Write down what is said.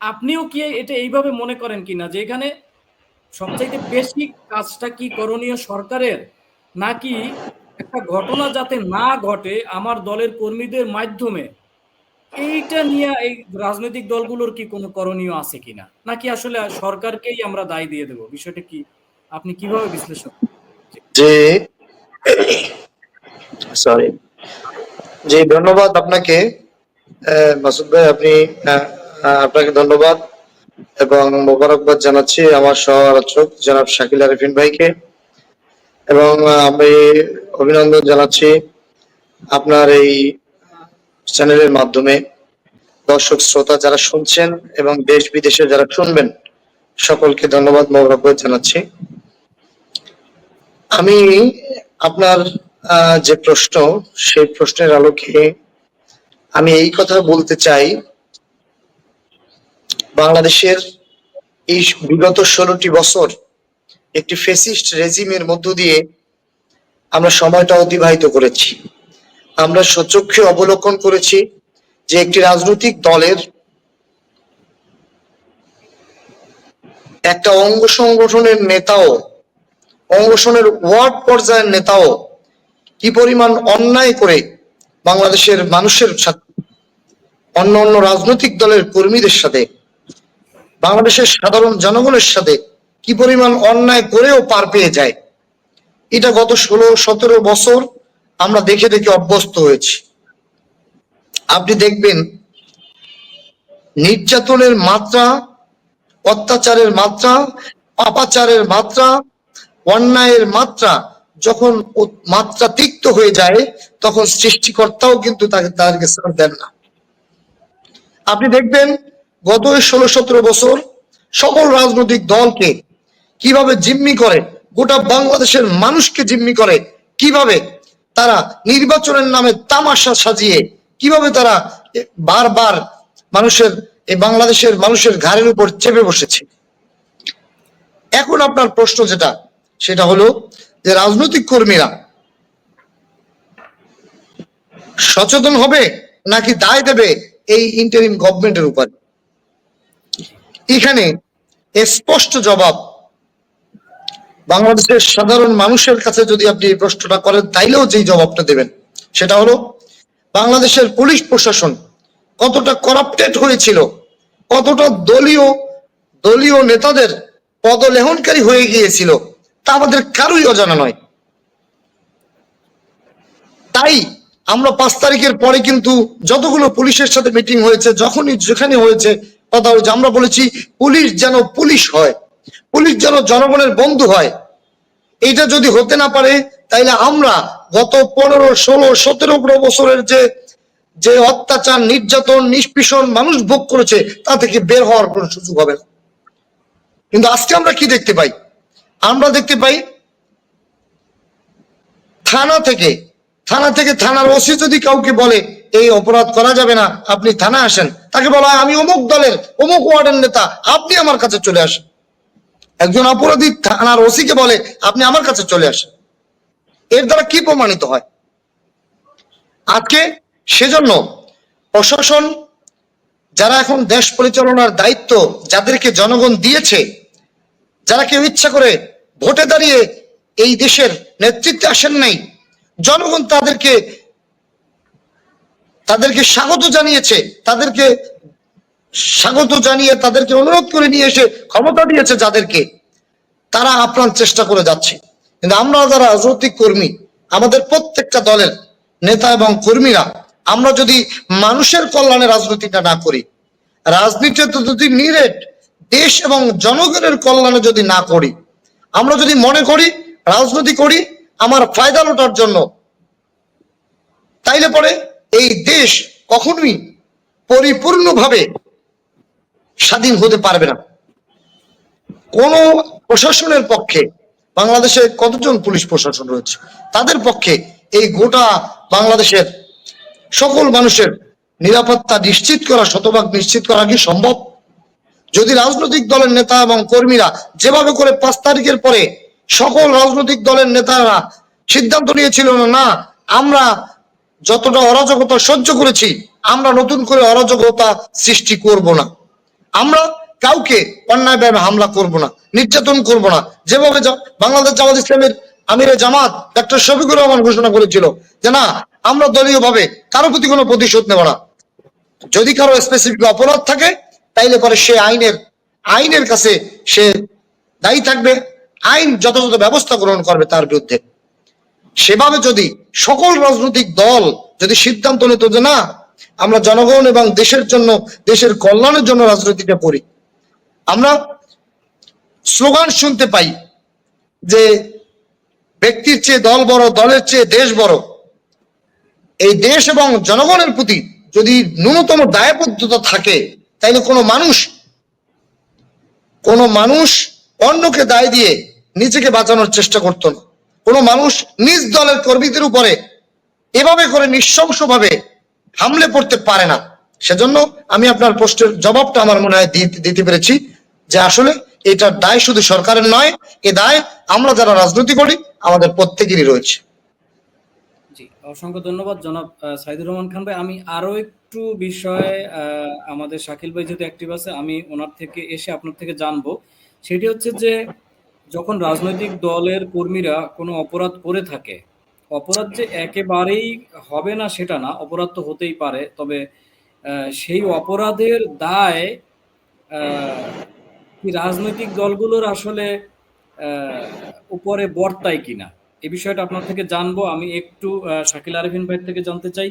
আপনিও কি এটা এইভাবে মনে করেন কিনা? যে এখানে সবচাইতে বেশি কাজটা কি করণীয় সরকারের? নাকি একটা ঘটনা যাতে না ঘটে আমার দলের কর্মীদের মাধ্যমে, এইটা নিয়ে এই রাজনৈতিক দলগুলোর কি কোনো করণীয় আছে কিনা? নাকি আসলে সরকারকেই আমরা দায় দিয়ে দেব? বিষয়টা কি আপনি কীভাবে বিশ্লেষণ যে সরি জি ধন্যবাদ আপনাকে মাসুদ ভাই, আপনি আপনাকে ধন্যবাদ এবং মোবারকবাদ জানাচ্ছি আমার সহ আলোচক জনাব শাকিল আরিফিন ভাইকে। এবং আমি অভিনন্দন জানাচ্ছি আপনার এই চ্যানেলের মাধ্যমে। দর্শক শ্রোতা যারা শুনছেন এবং দেশ বিদেশে যারা শুনবেন, সকলকে ধন্যবাদ, মোবারকবাদ জানাচ্ছি। আমি আপনার যে প্রশ্ন, সেই প্রশ্নের আলোকে আমি এই কথা বলতে চাই বাংলাদেশের এই বিগত ষোলোটি বছর একটি ফেসিস্ট রেজিমের মধ্য দিয়ে আমরা সময়টা অতিবাহিত করেছি। আমরা সচক্ষে অবলোকন করেছি যে একটি রাজনৈতিক দলের একটা অঙ্গ সংগঠনের নেতাও, অঙ্গসনের ওয়ার্ড পর্যায়ের নেতাও কি পরিমাণ অন্যায় করে বাংলাদেশের মানুষের সাথে অন্য অন্য রাজনৈতিক দলের কর্মীদের সাথে বাংলাদেশের সাধারণ জনগণের সাথে কি পরিমাণ অন্যায় করেও পার পেয়ে যায়, এটা গত ষোলো, সতেরো বছর আমরা দেখে দেখে অভ্যস্ত হয়েছি। আপনি দেখবেন, নির্যাতনের মাত্রা, অত্যাচারের মাত্রা, পাপাচারের মাত্রা, অন্যায়ের মাত্রা যখন মাত্রা তিক্ত হয়ে যায়, তখন সৃষ্টিকর্তাও কিন্তু তাকে তাদেরকে ছাড় দেন না। আপনি দেখবেন গত ষোলো সতেরো বছর সকল রাজনৈতিক দলকে কীভাবে জিম্মি করে, গোটা বাংলাদেশের মানুষকে জিম্মি করে, কীভাবে তারা নির্বাচনের নামে তামাশা সাজিয়ে, কীভাবে তারা বারবার মানুষের এই বাংলাদেশের মানুষের ঘাড়ের উপর চেপে বসেছে? এখন আপনার প্রশ্ন যেটা, সেটা হলো যে রাজনৈতিক কর্মীরা সচেতন হবে নাকি দায় দেবে এই ইন্টারিম গভর্নমেন্টের উপর? এখানে স্পষ্ট জবাব বাংলাদেশের সাধারণ মানুষের কাছে যদি আপনি এই প্রশ্নটা করেন, তাইলেও যেই জবাবটা দেবেন, সেটা হলো, বাংলাদেশের পুলিশ প্রশাসন কতটা করাপ্টেড হয়েছিল, কতটা দলীয় দলীয় নেতাদের পদলেহনকারী হয়ে গিয়েছিল, তা আমাদের কারোই অজানা নয়। তাই আমরা পাঁচ তারিখের পরে কিন্তু যতগুলো পুলিশের সাথে মিটিং হয়েছে, যখনই যেখানে হয়েছে কথা হয়েছে আমরা বলেছি, পুলিশ যেন পুলিশ হয়, পুলিশ যেন জনগণের বন্ধু হয়। এটা যদি হতে না পারে, তাইলে আমরা গত পনেরো, ষোলো, সতেরো বছরের যে যে অত্যাচার, নির্যাতন নিষ্পীষণ মানুষ ভোগ করেছে, তা থেকে বের হওয়ার কোনো সুযোগ হবে না। কিন্তু আজকে আমরা কি দেখতে পাই? আমরা দেখতে পাই, থানা থেকে থানা থেকে থানার ওসি যদি কাউকে বলে, এই অপরাধ করা যাবে না, আপনি থানা আসেন। তাকে বলা হয়, আমি অমুক দলের, অমুক ওয়ার্ডের নেতা, আপনি আমার কাছে চলে আসেন। একজন অপরাধী থানার ওসিকে বলে, আপনি আমার কাছে চলে আসেন। এর দ্বারা কি প্রমাণিত হয়? আজকে সেজন্য প্রশাসন, যারা এখন দেশ পরিচালনার দায়িত্ব, যাদেরকে জনগণ দিয়েছে, যারা কেউ ইচ্ছা করে ভোটে দাঁড়িয়ে এই দেশের নেতৃত্বে আসেন নাই, জনগণ তাদেরকে তাদেরকে স্বাগত জানিয়েছে, তাদেরকে স্বাগত জানিয়ে তাদেরকে অনুরোধ করে নিয়ে এসে ক্ষমতা দিয়েছে যাদেরকে, তারা আপ্রাণ চেষ্টা করে যাচ্ছে। কিন্তু আমরা যারা রাজনৈতিক কর্মী, আমাদের প্রত্যেকটা দলের নেতা এবং কর্মীরা, আমরা যদি মানুষের কল্যাণে রাজনীতিটা না করি রাজনীতিতে যদি নিরেট দেশ এবং জনগণের কল্যাণে যদি না করি, আমরা যদি মনে করি, রাজনীতি করি, আমার ফায়দা লোটার জন্য, তাইলে পরে এই দেশ কখনোই পরিপূর্ণভাবে স্বাধীন হতে পারবে না। কোন প্রশাসনের পক্ষে বাংলাদেশে কতজন পুলিশ প্রশাসন রয়েছে, তাদের পক্ষে এই গোটা বাংলাদেশের সকল মানুষের নিরাপত্তা নিশ্চিত করা, শতভাগ নিশ্চিত করা কি সম্ভব? যদি রাজনৈতিক দলের নেতা এবং কর্মীরা যেভাবে করে পাঁচ তারিখের পরে সকল রাজনৈতিক দলের নেতারা সিদ্ধান্ত নিয়েছিল না আমরা যতটা অরাজকতা সহ্য করেছি, আমরা নতুন করে অরাজকতা সৃষ্টি করব না। আমরা কাউকে অন্যায় অন্যায়ভাবে হামলা করব না, নির্যাতন করব না। যেভাবে বাংলাদেশ জামাত ইসলামের আমিরে জামাত ডক্টর শফিকুর রহমান ঘোষণা করেছিল যে না, আমরা দলীয় ভাবে কারও প্রতি কোনো প্রতিশোধ নেব না। যদি কারও স্পেসিফিক অপরাধ থাকে, তাইলে পরে সে আইনের আইনের কাছে সে দায়ী থাকবে। আইন যথাযথ ব্যবস্থা গ্রহণ করবে তার বিরুদ্ধে। সেভাবে যদি সকল রাজনৈতিক দল যদি সিদ্ধান্ত নিত যে না, আমরা জনগণ এবং দেশের জন্য, দেশের কল্যাণের জন্য রাজনীতিটা করি, আমরা স্লোগান শুনতে পাই যে ব্যক্তির চেয়ে দল বড়, দলের চেয়ে দেশ বড়। এই দেশ এবং জনগণের প্রতি যদি ন্যূনতম দায়বদ্ধতা থাকে, তাইলে কোনো মানুষ কোনো মানুষ অন্যকে দায় দিয়ে নিজেকে বাঁচানোর চেষ্টা করতো না। কোনো মানুষ নিজ দলের কর্মীদের উপরে এভাবে করে নৃশংসভাবে হামলে পড়তে পারে না। সেজন্য আমি আপনার প্রশ্নের জবাবটা আমার মনে হয় দিতে- পেরেছি যে আসলে এটার দায় শুধু সরকারের নয়, এ দায় আমরা যারা রাজনীতি করি, আমাদের প্রত্যেকেরই রয়েছে। জি, অসংখ্য ধন্যবাদ জনাব সাইদুর রহমান খান ভাই। আমি আরও একটু বিষয়ে আমাদের শাকিল ভাই যেহেতু অ্যাক্টিভ আছে, আমি ওনার থেকে এসে আপনার থেকে জানব। সেটি হচ্ছে যে যখন রাজনৈতিক দলের কর্মীরা কোনো অপরাধ করে থাকে অপরাধ যে একেবারেই হবে না সেটা না অপরাধ তো হতেই পারে তবে সেই অপরাধের দায় আহ, রাজনৈতিক দলগুলোর আসলে উপরে বর্তায় কিনা? এ বিষয়টা আপনার থেকে জানব। আমি একটু শাকিল আরিফিন ভাই থেকে জানতে চাই।